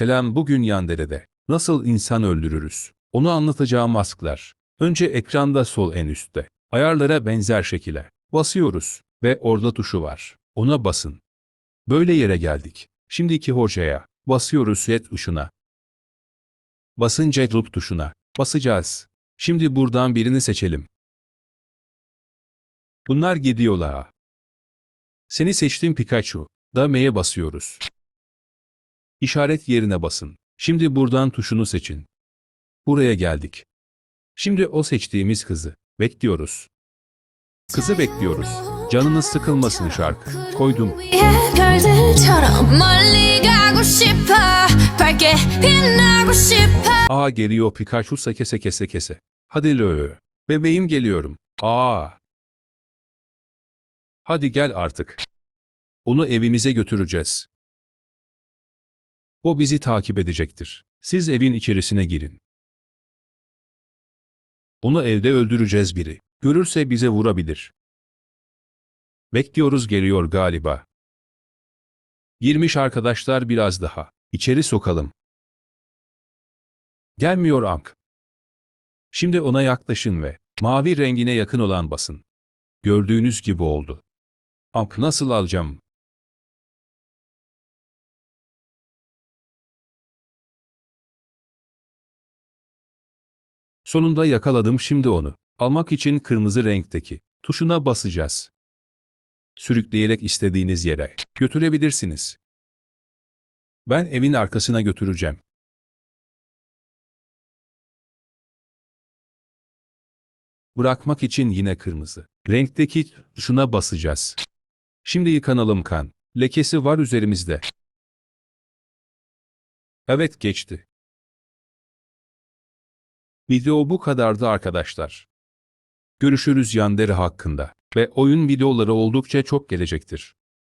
Selam bugün Yandere'de. Nasıl insan öldürürüz? Onu anlatacağım masklar. Önce ekranda sol en üstte. Ayarlara benzer şekilde. Basıyoruz. Ve orada tuşu var. Ona basın. Böyle yere geldik. Şimdiki hocaya. Basıyoruz set tuşuna. Basınca loop tuşuna. Basacağız. Şimdi buradan birini seçelim. Bunlar gidiyorlar. Seni seçtim Pikachu. Da M'ye basıyoruz. İşaret yerine basın. Şimdi buradan tuşunu seçin. Buraya geldik. Şimdi o seçtiğimiz kızı. Bekliyoruz. Kızı bekliyoruz. Canınız sıkılmasın şarkı. Koydum. Aa geliyor Pikachu seke seke seke. Hadi lö. Bebeğim geliyorum. Aa. Hadi gel artık. Onu evimize götüreceğiz. O bizi takip edecektir. Siz evin içerisine girin. Onu evde öldüreceğiz biri. Görürse bize vurabilir. Bekliyoruz geliyor galiba. Girmiş arkadaşlar biraz daha. İçeri sokalım. Gelmiyor Ank. Şimdi ona yaklaşın ve mavi rengine yakın olan basın. Gördüğünüz gibi oldu. Ank nasıl alacağım? Sonunda yakaladım şimdi onu. Almak için kırmızı renkteki tuşuna basacağız. Sürükleyerek istediğiniz yere götürebilirsiniz. Ben evin arkasına götüreceğim. Bırakmak için yine kırmızı. Renkteki tuşuna basacağız. Şimdi yıkanalım kan. Lekesi var üzerimizde. Evet geçti. Video bu kadardı arkadaşlar. Görüşürüz Yandere hakkında ve oyun videoları oldukça çok gelecektir.